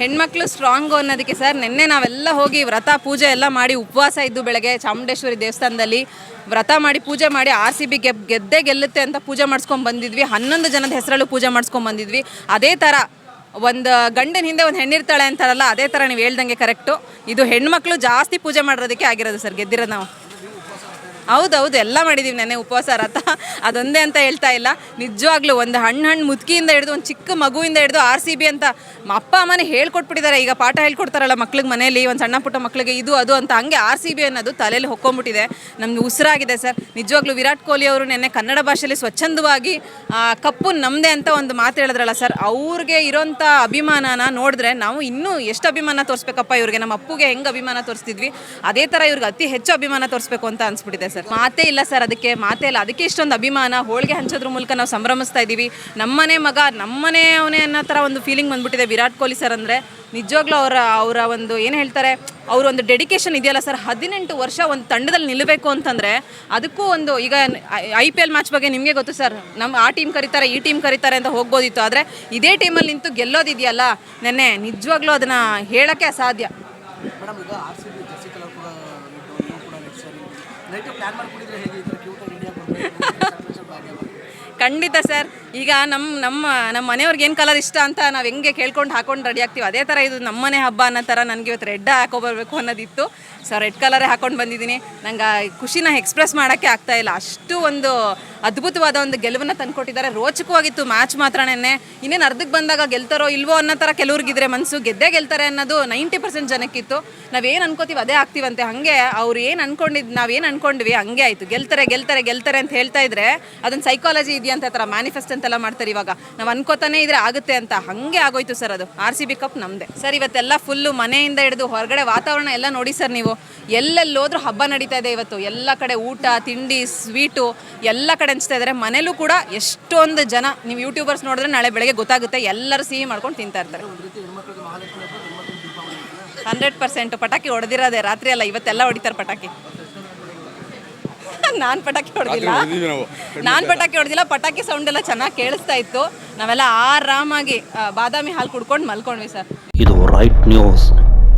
ಹೆಣ್ಮಕ್ಳು ಸ್ಟ್ರಾಂಗು ಅನ್ನೋದಕ್ಕೆ ಸರ್ ನಿನ್ನೆ ನಾವೆಲ್ಲ ಹೋಗಿ ವ್ರತ ಪೂಜೆ ಎಲ್ಲ ಮಾಡಿ ಉಪವಾಸ ಇದ್ದು ಬೆಳಗ್ಗೆ ಚಾಮುಂಡೇಶ್ವರಿ ದೇವಸ್ಥಾನದಲ್ಲಿ ವ್ರತ ಮಾಡಿ ಪೂಜೆ ಮಾಡಿ ಆರ್ ಸಿ ಬಿ ಗೆದ್ ಗೆದ್ದೇ ಗೆಲ್ಲುತ್ತೆ ಅಂತ ಪೂಜೆ ಮಾಡಿಸ್ಕೊಂಡು ಬಂದಿದ್ವಿ. ಹನ್ನೊಂದು ಜನದ ಹೆಸರಲ್ಲೂ ಪೂಜೆ ಮಾಡಿಸ್ಕೊಂಡು ಬಂದಿದ್ವಿ. ಅದೇ ಥರ ಒಂದು ಗಂಡನ ಹಿಂದೆ ಒಂದು ಹೆಣ್ಣಿರ್ತಾಳೆ ಅಂತಾರಲ್ಲ, ಅದೇ ಥರ ನೀವು ಹೇಳ್ದಂಗೆ ಕರೆಕ್ಟು ಇದು ಹೆಣ್ಮಕ್ಳು ಜಾಸ್ತಿ ಪೂಜೆ ಮಾಡಿರೋದಕ್ಕೆ ಆಗಿರೋದು ಸರ್ ಗೆದ್ದಿರೋದು ನಾವು. ಹೌದೌದು, ಎಲ್ಲ ಮಾಡಿದ್ದೀವಿ ನೆನೆ ಉಪವಾಸ ರಥ. ಅದೊಂದೇ ಅಂತ ಹೇಳ್ತಾ ಇಲ್ಲ. ನಿಜವಾಗ್ಲೂ ಒಂದು ಹಣ್ಣು ಹಣ್ಣು ಮುದುಕಿಯಿಂದ ಹಿಡಿದು, ಒಂದು ಚಿಕ್ಕ ಮಗುವಿಂದ ಹಿಡಿದು ಆರ್ ಸಿ ಬಿ ಅಂತ ಅಪ್ಪ, ಅಮ್ಮನೇ ಹೇಳ್ಕೊಟ್ಬಿಟ್ಟಿದ್ದಾರೆ. ಈಗ ಪಾಠ ಹೇಳ್ಕೊಡ್ತಾರಲ್ಲ ಮಕ್ಳಿಗೆ ಮನೇಲಿ ಒಂದು ಸಣ್ಣ ಪುಟ್ಟ ಮಕ್ಕಳಿಗೆ ಇದು, ಅದು ಅಂತ ಹಂಗೆ ಆರ್ ಸಿ ಬಿ ಅನ್ನೋದು ತಲೆಯಲ್ಲಿ ಹೊಕ್ಕೊಂಬಿಟ್ಟಿದೆ. ನಮ್ಗೆ ಉಸಿರಾಗಿದೆ ಸರ್. ನಿಜವಾಗ್ಲೂ ವಿರಾಟ್ ಕೊಹ್ಲಿ ಅವರು ನೆನ್ನೆ ಕನ್ನಡ ಭಾಷೆಯಲ್ಲಿ ಸ್ವಚ್ಛಂದವಾಗಿ ಕಪ್ಪು ನಮ್ಮದೇ ಅಂತ ಒಂದು ಮಾತು ಹೇಳಿದ್ರಲ್ಲ ಸರ್, ಅವ್ರಿಗೆ ಇರೋಂಥ ಅಭಿಮಾನನ ನೋಡಿದ್ರೆ ನಾವು ಇನ್ನೂ ಎಷ್ಟು ಅಭಿಮಾನ ತೋರಿಸ್ಬೇಕಪ್ಪ ಇವ್ರಿಗೆ? ನಮ್ಮ ಅಪ್ಪುಗೆ ಹೆಂಗೆ ಅಭಿಮಾನ ತೋರಿಸ್ತಿದ್ವಿ? ಅದೇ ಥರ ಇವ್ರಿಗೆ ಅತಿ ಹೆಚ್ಚು ಅಭಿಮಾನ ತೋರಿಸ್ಬೇಕು ಅಂತ ಅನ್ಸ್ಬಿಟ್ಟಿದೆ ಸರ್. ಮಾತೇ ಇಲ್ಲ ಸರ್ ಅದಕ್ಕೆ, ಮಾತೇ ಇಲ್ಲ. ಅದಕ್ಕೆ ಇಷ್ಟೊಂದು ಅಭಿಮಾನ. ಹೋಳಿಗೆ ಹಂಚೋದ್ರ ಮೂಲಕ ನಾವು ಸಂಭ್ರಮಿಸ್ತಾ ಇದ್ದೀವಿ ನಮ್ಮನೆ ಮಗ, ನಮ್ಮನೆ ಅವನೇ ಅನ್ನೋ ಥರ ಒಂದು ಫೀಲಿಂಗ್ ಬಂದ್ಬಿಟ್ಟಿದೆ ವಿರಾಟ್ ಕೊಹ್ಲಿ ಸರ್ ಅಂದರೆ. ನಿಜವಾಗ್ಲೂ ಅವರ ಅವರ ಒಂದು ಏನು ಹೇಳ್ತಾರೆ, ಅವ್ರ ಒಂದು ಡೆಡಿಕೇಶನ್ ಇದೆಯಲ್ಲ ಸರ್? ಹದಿನೆಂಟು ವರ್ಷ ಒಂದು ತಂಡದಲ್ಲಿ ನಿಲ್ಲಬೇಕು ಅಂತಂದರೆ ಅದಕ್ಕೂ ಒಂದು ಈಗ ಐ ಪಿ ಎಲ್ ಮ್ಯಾಚ್ ಬಗ್ಗೆ ನಿಮಗೆ ಗೊತ್ತು ಸರ್. ನಮ್ಮ ಆ ಟೀಮ್ ಕರೀತಾರೆ, ಈ ಟೀಮ್ ಕರೀತಾರೆ ಅಂತ ಹೋಗ್ಬೋದಿತ್ತು. ಆದರೆ ಇದೇ ಟೀಮಲ್ಲಿ ನಿಂತು ಗೆಲ್ಲೋದಿದೆಯಲ್ಲ? ನೆನ್ನೆ ನಿಜವಾಗ್ಲೂ ಅದನ್ನು ಹೇಳೋಕ್ಕೆ ಅಸಾಧ್ಯ. ಖಂಡಿತ ಸರ್ ಈಗ ನಮ್ಮ ನಮ್ಮ ನಮ್ಮ ಮನೆಯವ್ರಿಗೆ ಏನು ಕಲರ್ ಇಷ್ಟ ಅಂತ ನಾವು ಹೆಂಗೆ ಕೇಳ್ಕೊಂಡು ಹಾಕೊಂಡು ರೆಡಿ ಆಗ್ತೀವಿ ಅದೇ ಥರ ಇದು ನಮ್ಮನೆ ಹಬ್ಬ ಅನ್ನೋ ಥರ ನನಗೆ ಇವತ್ತು ರೆಡ್ ಹಾಕೋಬರ್ಬೇಕು ಅನ್ನೋದಿತ್ತು. ಸೊ ರೆಡ್ ಕಲರೇ ಹಾಕೊಂಡು ಬಂದಿದ್ದೀನಿ. ನಂಗೆ ಖುಷಿನ ಎಕ್ಸ್ಪ್ರೆಸ್ ಮಾಡೋಕ್ಕೆ ಆಗ್ತಾ ಇಲ್ಲ. ಅಷ್ಟು ಒಂದು ಅದ್ಭುತವಾದ ಒಂದು ಗೆಲುವನ್ನು ತಂದುಕೊಟ್ಟಿದ್ದಾರೆ. ರೋಚಕವಾಗಿತ್ತು ಮ್ಯಾಚ್ ಮಾತ್ರನೇ ನೆನ್ನೆ. ಇನ್ನೇನು ಅರ್ಧಕ್ಕೆ ಬಂದಾಗ ಗೆಲ್ತಾರೋ ಇಲ್ವೋ ಅನ್ನೋ ಥರ ಕೆಲವ್ರಿಗಿದ್ರೆ ಮನಸ್ಸು ಗೆದ್ದೇ ಗೆಲ್ತಾರೆ ಅನ್ನೋದು ನೈಂಟಿ ಪರ್ಸೆಂಟ್ ಜನಕ್ಕಿತ್ತು. ನಾವೇನು ಅನ್ಕೋತೀವಿ ಅದೇ ಆಗ್ತೀವಂತೆ. ಹಾಗೆ ಅವ್ರು ಏನು ಅನ್ಕೊಂಡಿದ್ದು ನಾವೇನು ಅನ್ಕೊಂಡ್ವಿ ಹಂಗೆ ಆಯಿತು. ಗೆಲ್ತಾರೆ ಗೆಲ್ತಾರೆ ಗೆಲ್ತಾರೆ ಅಂತ ಹೇಳ್ತಾ ಇದ್ರೆ ಅದೊಂದು ಸೈಕಾಲಜಿ ಇದೆಯಂತ ಥರ ಮ್ಯಾನಿಫೆಸ್ಟ್ ಅಂತೆಲ್ಲ ಮಾಡ್ತಾರೆ ಇವಾಗ. ನಾವು ಅನ್ಕೋತಾನೆ ಇದ್ರೆ ಆಗುತ್ತೆ ಅಂತ. ಹಾಗೆ ಆಗೋಯ್ತು ಸರ್ ಅದು. ಆರ್ ಸಿ ಬಿ ಕಪ್ ನಮ್ಮದೇ ಸರ್, ಇವತ್ತೆಲ್ಲ ಫುಲ್ಲು ಮನೆಯಿಂದ ಹಿಡಿದು ಹೊರಗಡೆ ವಾತಾವರಣ ಎಲ್ಲ ನೋಡಿ ಸರ್ ನೀವು. ಎಲ್ಲೆಲ್ಲೋದ್ರೂ ಹಬ್ಬ ನಡೀತಾ ಇದೆ ಇವತ್ತು. ಎಲ್ಲ ಕಡೆ ಊಟ, ತಿಂಡಿ ಸ್ವೀಟು ಎಲ್ಲ ಕಡೆ ಹಂಚ್ತಾ ಇದ್ದಾರೆ ಮನೇಲೂ ಕೂಡ ಎಷ್ಟೊಂದು ಜನ ನೀವು ಯೂಟ್ಯೂಬರ್ಸ್ ನೋಡಿದ್ರೆ ನಾಳೆ ಬೆಳಗ್ಗೆ ಗೊತ್ತಾಗುತ್ತೆ ಎಲ್ಲರೂ ಸಿಹಿ ಮಾಡ್ಕೊಂಡು ತಿಂತಾ ಇರ್ತಾರೆ. ಹಂಡ್ರೆಡ್ ಪರ್ಸೆಂಟ್ ಪಟಾಕಿ ಹೊಡೆದಿರೋದೆ ರಾತ್ರಿ ಅಲ್ಲ ಇವತ್ತೆಲ್ಲ ಹೊಡಿತಾರೆ ಪಟಾಕಿ. ನಾನು ಪಟಾಕಿ ಹೊಡೆದಿಲ್ಲ. ನಾನು ಪಟಾಕಿ ಹೊಡೆದಿಲ್ಲ ಪಟಾಕಿ ಸೌಂಡ್ ಎಲ್ಲ ಚೆನ್ನಾಗಿ ಕೇಳಿಸ್ತಾ ಇತ್ತು. ನಾವೆಲ್ಲ ಆರಾಮಾಗಿ ಬಾದಾಮಿ ಹಾಲು ಕುಡ್ಕೊಂಡು ಮಲ್ಕೊಂಡ್ವಿ ಸರ್. ಇದು ರೈಟ್ ನ್ಯೂಸ್